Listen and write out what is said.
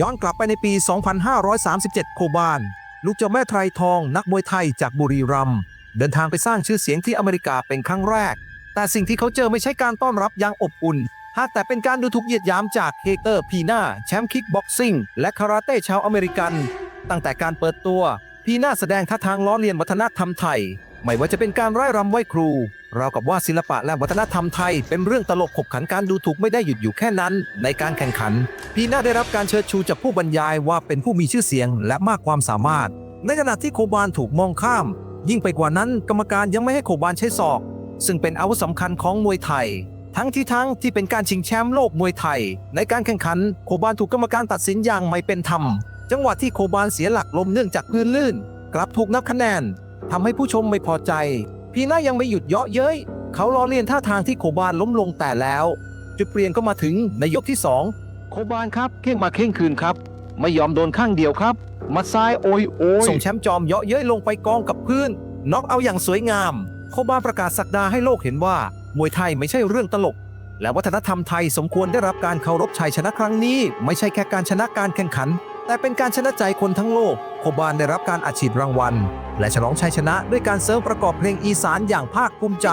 ย้อนกลับไปในปี 2537 โคบาน ลูกเจ้าแม่ไทรทองนักมวยไทยจากบุรีรัมย์เดินทางไปสร้างชื่อเสียงที่อเมริกาเป็นครั้งแรก แต่สิ่งที่เขาเจอไม่ใช่การต้อนรับอย่างอบอุ่น หากแต่เป็นการดูถูกเหยียดหยามจากเฮเตอร์พีนาแชมป์คิกบ็อกซิ่งและคาราเต้ชาวอเมริกัน ตั้งแต่การเปิดตัวพีนาแสดงท่าทางล้อเลียนวัฒนธรรมไทย ไม่ว่าจะเป็นการไร้รำไหว้ครู เราวกับว่าศิลปะและวัฒนธรรมไทย เป็นเรื่องตลกขบขันการดูถูกไม่ได้หยุดอยู่แค่นั้น ในการแข่งขันพีนาได้รับการเชิดชูจากผู้บรรยายว่าเป็นผู้มีชื่อเสียงและมากความสามารถ ในขณะที่โคบานถูกมองข้าม ยิ่งไปกว่านั้นกรรมการยังไม่ให้โคบานใช้ศอก ซึ่งเป็นอาวุธสำคัญของมวยไทย ทั้งที่ทั้งที่เป็นการชิงแชมป์โลกมวยไทย ในการแข่งขันโคบานถูกกรรมการตัดสินอย่างไม่เป็นธรรม จังหวะที่โคบานเสียหลักล้มเนื่องจากพื้นลื่น กลับถูกนับคะแนนทำให้ผู้ชมไม่พอใจ พีน่ายังไม่หยุดเยาะเย้ยเขาล้อเลียนท่าทางที่โคบานล้มลงแต่แล้ว จุดเปลี่ยนก็มาถึงในยกที่ 2 โคบานครับเข่งมาเข่งคืนครับ ไม่ยอมโดนข้างเดียวครับหมัดซ้ายโอยโอยส่งแชมป์จอมเยาะเย้ยลงไปกองกับพื้นน็อกเอาอย่างสวยงาม โคบานประกาศสักดาให้โลกเห็นว่ามวยไทยไม่ใช่เรื่องตลก และวัฒนธรรมไทยสมควรได้รับการเคารพชัยชนะครั้งนี้ ไม่ใช่แค่การชนะการแข่งขัน แต่เป็นการชนะใจคนทั้งโลก โคบานได้รับการอัดฉีดรางวัล และฉลองชัยชนะด้วยการเสริมประกอบเพลงอีสานอย่างภาคภูมิใจ